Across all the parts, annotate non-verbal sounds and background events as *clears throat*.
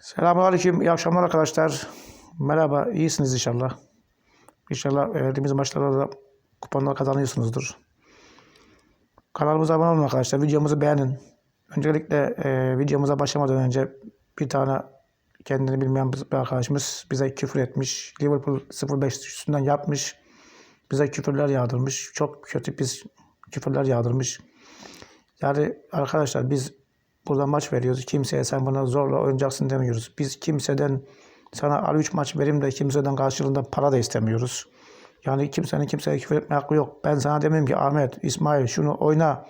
Selamünaleyküm. İyi akşamlar arkadaşlar. Merhaba. İyisiniz inşallah. İnşallah verdiğimiz maçlarda da kuponlar kazanıyorsunuzdur. Kanalımıza abone olun arkadaşlar. Videomuzu beğenin. Öncelikle e, videomuza başlamadan önce bir tane kendini bilmeyen bir arkadaşımız bize küfür etmiş. Liverpool 05 üstünden yapmış. Bize küfürler yağdırmış. Çok kötü pis küfürler yağdırmış. Yani arkadaşlar biz burada maç veriyoruz. Kimseye sen bana zorla oynayacaksın demiyoruz. Biz kimseden sana al 3 maç vereyim de kimseden karşılığında para da istemiyoruz. Yani kimsenin kimseye küfür etme hakkı yok. Ben sana demeyeyim ki Ahmet, İsmail şunu oyna.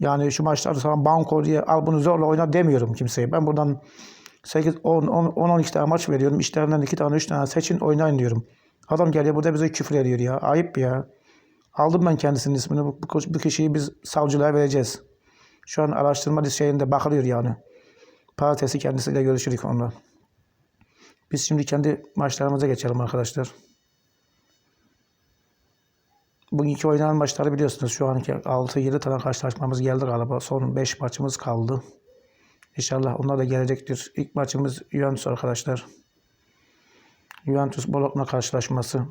Yani şu maçlarda sana banko diye al bunu zorla oyna demiyorum kimseye. Ben buradan 8, 10, 10, 12 tane maç veriyorum. İşlerinden 2 tane 3 tane seçin oynayın diyorum. Adam geliyor burada bize küfür ediyor ya. Ayıp ya. Aldım ben kendisinin ismini. Bu, bu, bu kişiyi biz savcılığa vereceğiz. Şu an araştırma şeyinde bakılıyor yani. Pazartesi kendisiyle görüşürük onunla. Biz şimdi kendi maçlarımıza geçelim arkadaşlar. Bugünkü oynanan maçları biliyorsunuz. Şu anki 6-7 tane karşılaşmamız geldi galiba. Son 5 maçımız kaldı. İnşallah onlar da gelecektir. İlk maçımız Juventus arkadaşlar. Juventus Bologna karşılaşması.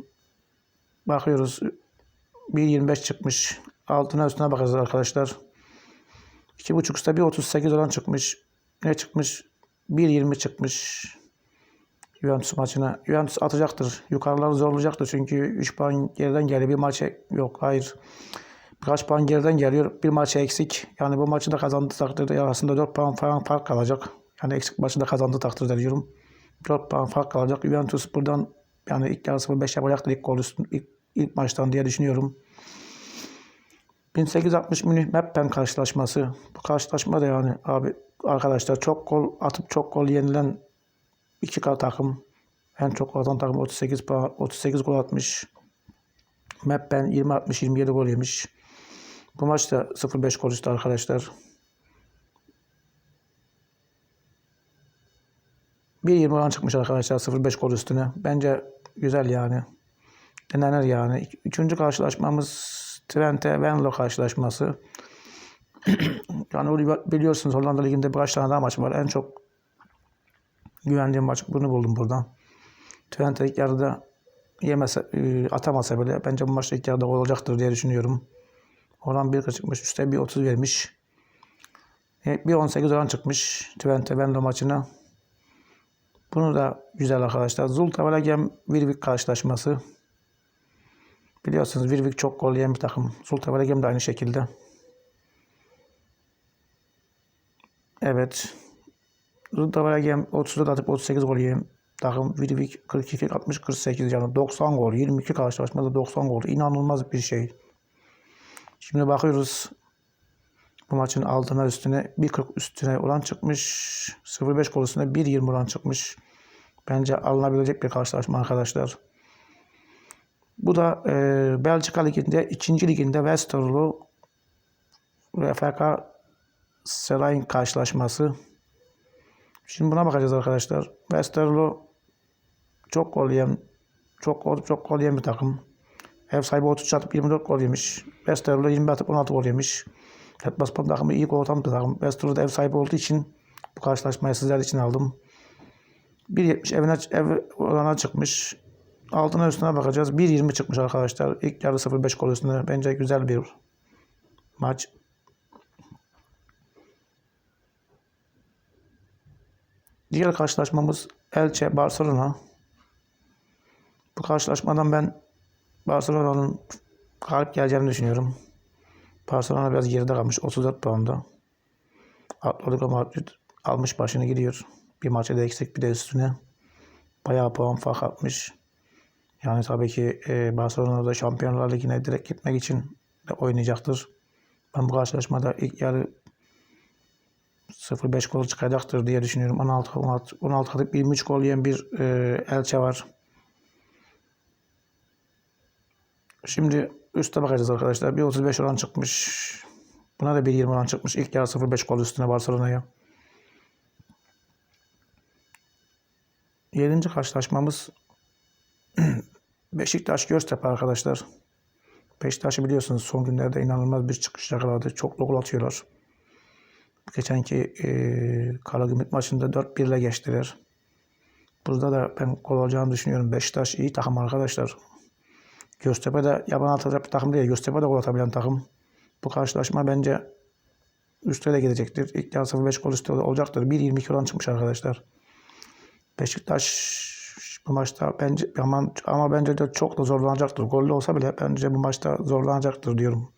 Bakıyoruz. 1.25 çıkmış. Altına üstüne bakacağız arkadaşlar. 2.5 üstte 1.38 olan çıkmış. Ne çıkmış? 1.20 çıkmış. Juventus maçına. Juventus atacaktır. Yukarıları zorlayacaktır. Çünkü 3 puan geriden geliyor. Bir maç yok. Hayır. Birkaç puan geriden geliyor. Bir maç eksik. Yani bu maçı da kazandığı takdirde arasında 4 puan falan fark kalacak. Yani eksik maçı da kazandığı takdirde diyorum. 4 puan fark kalacak. Juventus buradan yani ilk yarı 0-5 yapacaktır ilk gol üstün, ilk, ilk maçtan diye düşünüyorum. 1860 Münih Meppen karşılaşması. Bu karşılaşma da yani abi arkadaşlar çok gol atıp çok gol yenilen iki takım. En çok atan takım 38 puan, 38 gol atmış. Meppen 20 60 27 gol yemiş. Bu maçta 0-5 gol üstü arkadaşlar. 1.20 oran çıkmış arkadaşlar 0-5 gol üstüne. Bence güzel yani. Denenir yani. Üçüncü karşılaşmamız Twente Venlo karşılaşması. *clears throat* yani biliyorsunuz Hollanda Ligi'nde birkaç tane daha maç var. En çok güvendiğim maç bunu buldum buradan. Twente ilk yarıda yemese, atamasa bile bence bu maçta ilk yarıda olacaktır diye düşünüyorum. Oran 1 çıkmış. Üste 1.30 vermiş. 1.18 oran çıkmış Twente Venlo maçına. Bunu da güzel arkadaşlar. Zulta Valagem Virvik karşılaşması. Biliyorsunuz Virvik çok gol yiyen bir takım. Valagem de aynı şekilde. Evet. Valagem 34 atıp 38 gol yiyen takım. Virvik 42 60 48 yani 90 gol. 22 karşılaşmada 90 gol. İnanılmaz bir şey. Şimdi bakıyoruz. Bu maçın altına üstüne 1.40 üstüne olan çıkmış. 0.5 gol üstüne 1.20 olan çıkmış. Bence alınabilecek bir karşılaşma arkadaşlar. Bu da e, Belçika Ligi'nde, 2. Liginde Westerlo RFK Serayn karşılaşması. Şimdi buna bakacağız arkadaşlar. Westerlo çok gol yiyen, çok gol, çok gol yiyen bir takım. Ev sahibi 30 atıp 24 gol yemiş. Westerlo 20 atıp 16 gol yemiş. Petbaspor takımı iyi gol atan bir takım. Westerlo da ev sahibi olduğu için bu karşılaşmayı sizler için aldım. 1.70 evine ev orana çıkmış. Altına üstüne bakacağız. 1.20 çıkmış arkadaşlar. İlk yarı 0.5 gol üstüne. Bence güzel bir maç. Diğer karşılaşmamız Elche Barcelona. Bu karşılaşmadan ben Barcelona'nın galip geleceğini düşünüyorum. Barcelona biraz geride kalmış. 34 puanda. Atletico Madrid almış başını gidiyor. Bir maçta da eksik bir de üstüne. Bayağı puan fark atmış. Yani tabii ki e, Barcelona'da Şampiyonlar Ligi'ne direkt gitmek için oynayacaktır. Ben bu karşılaşmada ilk yarı 0-5 gol çıkacaktır diye düşünüyorum. 16 16 16 atıp 23 gol yiyen bir e, Elche var. Şimdi üste bakacağız arkadaşlar. 1.35 oran çıkmış. Buna da 1.20 oran çıkmış. İlk yarı 0-5 gol üstüne Barcelona'ya. Yedinci karşılaşmamız Beşiktaş Göztepe arkadaşlar. Beşiktaş'ı biliyorsunuz son günlerde inanılmaz bir çıkış yakaladı. Çok gol atıyorlar. Geçenki e, Karagümrük maçında 4-1 ile geçtiler. Burada da ben gol olacağını düşünüyorum. Beşiktaş iyi takım arkadaşlar. Göztepe de yaban atacak bir takım değil. Göztepe de gol atabilen takım. Bu karşılaşma bence üstte de gidecektir. İlk yarı 0-5 gol üstte olacaktır. 1.22 oran çıkmış arkadaşlar. Beşiktaş bu maçta bence ama, ama bence de çok da zorlanacaktır. Gollü olsa bile bence bu maçta zorlanacaktır diyorum.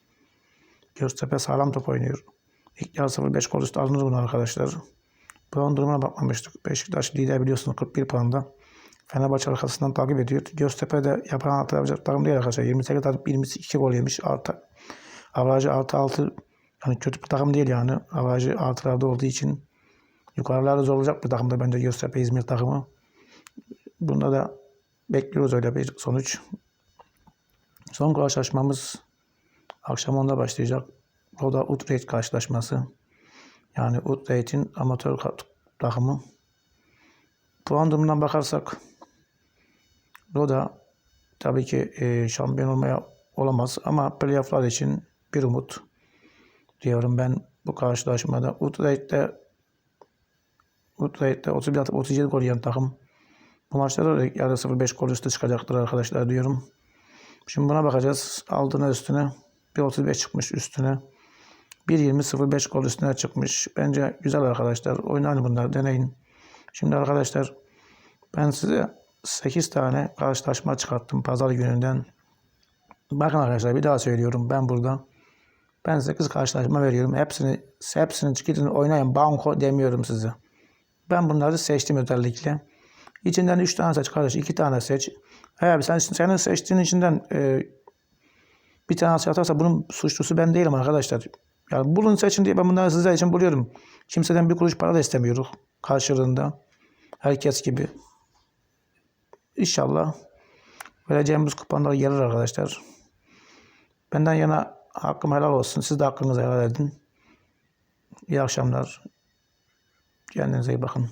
Göztepe sağlam top oynuyor. İlk yarı 0-5 gol üstü alınır bunu arkadaşlar. Puan durumuna bakmamıştık. Beşiktaş lider biliyorsunuz 41 puanda. Fenerbahçe arkasından takip ediyor. Göztepe de yapan atabilecek takım değil arkadaşlar. 28 atıp 22 gol yemiş. Artı, avarajı artı 6 yani kötü bir takım değil yani. Avarajı artılarda olduğu için yukarılarda zor olacak bir takım da bence Göztepe İzmir takımı. Bunda da bekliyoruz öyle bir sonuç. Son karşılaşmamız akşam onda başlayacak. O da Utrecht karşılaşması. Yani Utrecht'in amatör takımı. Puan durumundan bakarsak o da tabii ki e, şampiyon olmaya olamaz ama playofflar için bir umut diyorum ben bu karşılaşmada. Utrecht'te Utrecht'te 31 atıp 37 gol yiyen takım. Bu maçlarda da yarı 0-5 gol üstü çıkacaktır arkadaşlar diyorum. Şimdi buna bakacağız. Aldığına üstüne 1.35 çıkmış üstüne. 1.20-05 gol üstüne çıkmış. Bence güzel arkadaşlar. Oynayın bunlar deneyin. Şimdi arkadaşlar ben size 8 tane karşılaşma çıkarttım pazar gününden. Bakın arkadaşlar bir daha söylüyorum ben burada. Ben 8 karşılaşma veriyorum. Hepsini hepsini gidin oynayın. Banko demiyorum size. Ben bunları seçtim özellikle. İçinden 3 tane seç kardeş. 2 tane seç. Eğer sen, senin seçtiğin içinden e, bir tane atarsa bunun suçlusu ben değilim arkadaşlar. Yani bulun seçin diye ben bunları sizler için buluyorum. Kimseden bir kuruş para da istemiyoruz karşılığında. Herkes gibi. İnşallah vereceğimiz kuponlar gelir arkadaşlar. Benden yana hakkım helal olsun. Siz de hakkınızı helal edin. İyi akşamlar. Kendinize iyi bakın.